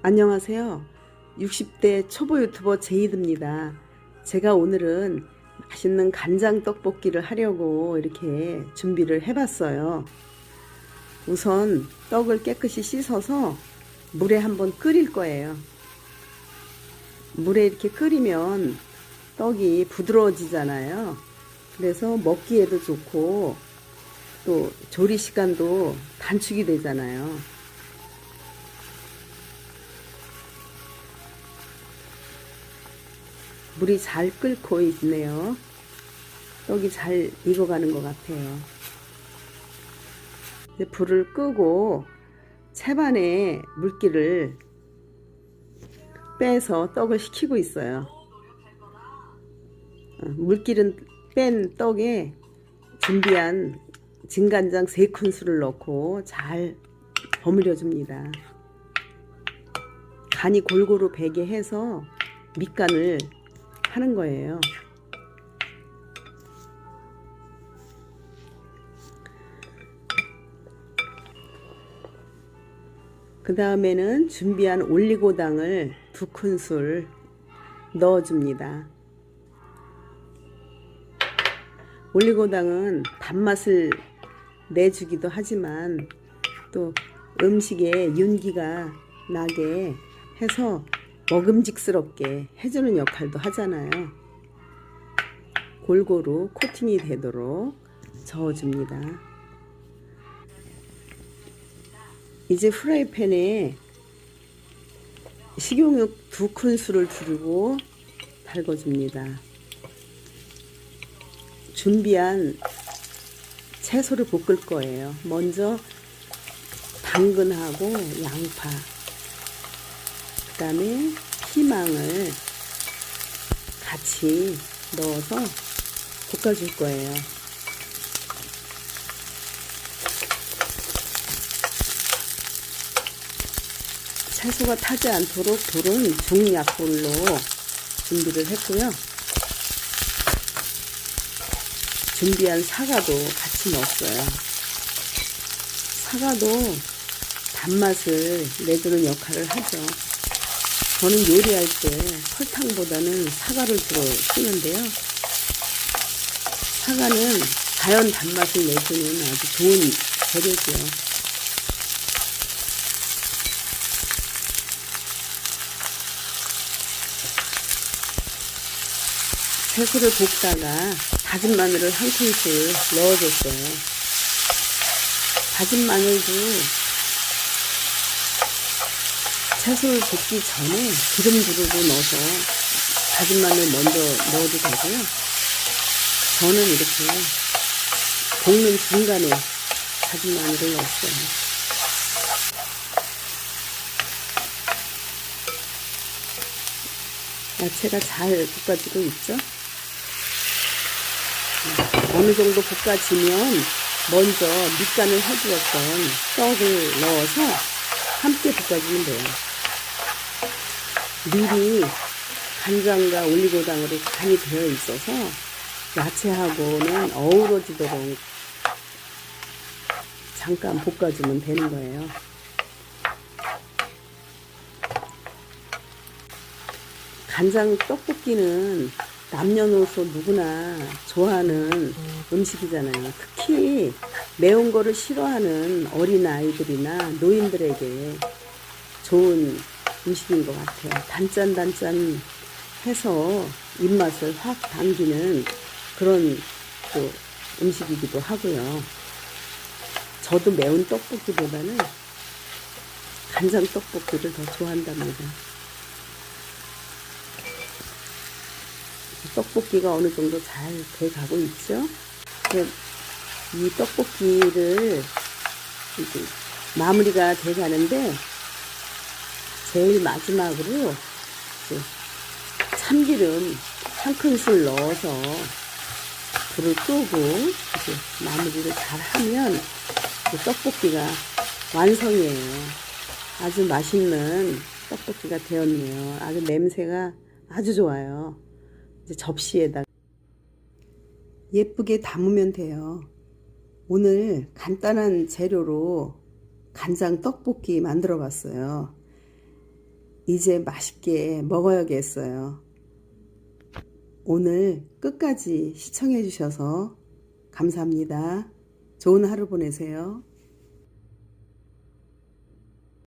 안녕하세요. 60대 초보 유튜버 제이드입니다. 제가 오늘은 맛있는 간장 떡볶이를 하려고 이렇게 준비를 해봤어요. 우선 떡을 깨끗이 씻어서 물에 한번 끓일 거예요. 물에 이렇게 끓이면 떡이 부드러워지잖아요. 그래서 먹기에도 좋고 또 조리 시간도 단축이 되잖아요. 물이 잘 끓고 있네요. 떡이 잘 익어가는 것 같아요. 불을 끄고 채반에 물기를 빼서 떡을 식히고 있어요. 어, 물기를 뺀 떡에 준비한 진간장 3큰술을 넣고 잘 버무려 줍니다. 간이 골고루 배게 해서 밑간을 하는 거예요. 그 다음에는 준비한 올리고당을 두 큰술 넣어줍니다. 올리고당은 단맛을 내주기도 하지만 또 음식에 윤기가 나게 해서 먹음직스럽게 해주는 역할도 하잖아요. 골고루 코팅이 되도록 저어줍니다. 이제 프라이팬에 식용유 두 큰술을 두르고 달궈줍니다. 준비한 채소를 볶을 거예요. 먼저 당근하고 양파, 그 다음에 피망을 같이 넣어서 볶아줄 거예요. 채소가 타지 않도록 불은 중약불로 준비를 했고요. 준비한 사과도 같이 넣었어요. 사과도 단맛을 내주는 역할을 하죠. 저는 요리할 때 설탕보다는 사과를 주로 쓰는데요. 사과는 자연 단맛을 내주는 아주 좋은 재료죠. 채소를 볶다가 다진 마늘을 한 큰술 넣어줬어요. 다진 마늘도 채소를 볶기 전에 기름 두르고 넣어서 다진 마늘 먼저 넣어도 되고요. 저는 이렇게 볶는 중간에 다진 마늘을 넣었어요. 야채가 잘 볶아지고 있죠? 어느 정도 볶아지면 먼저 밑간을 해주었던 떡을 넣어서 함께 볶아주면 돼요. 미리 간장과 올리고당으로 간이 되어 있어서 야채하고는 어우러지도록 잠깐 볶아주면 되는 거예요. 간장 떡볶이는 남녀노소 누구나 좋아하는 음식이잖아요. 특히 매운 거를 싫어하는 어린 아이들이나 노인들에게 좋은 음식인 것 같아요. 단짠단짠 해서 입맛을 확 당기는 그런 또 음식이기도 하고요. 저도 매운 떡볶이보다는 간장 떡볶이를 더 좋아한답니다. 떡볶이가 어느 정도 잘 돼 가고 있죠. 이 떡볶이를 마무리가 돼 가는데 제일 마지막으로 참기름 한 큰술 넣어서 불을 끄고 마무리를 잘 하면 떡볶이가 완성이에요. 아주 맛있는 떡볶이가 되었네요. 아주 냄새가 아주 좋아요. 이제 접시에다 예쁘게 담으면 돼요. 오늘 간단한 재료로 간장 떡볶이 만들어 봤어요. 이제 맛있게 먹어야겠어요. 오늘 끝까지 시청해 주셔서 감사합니다. 좋은 하루 보내세요.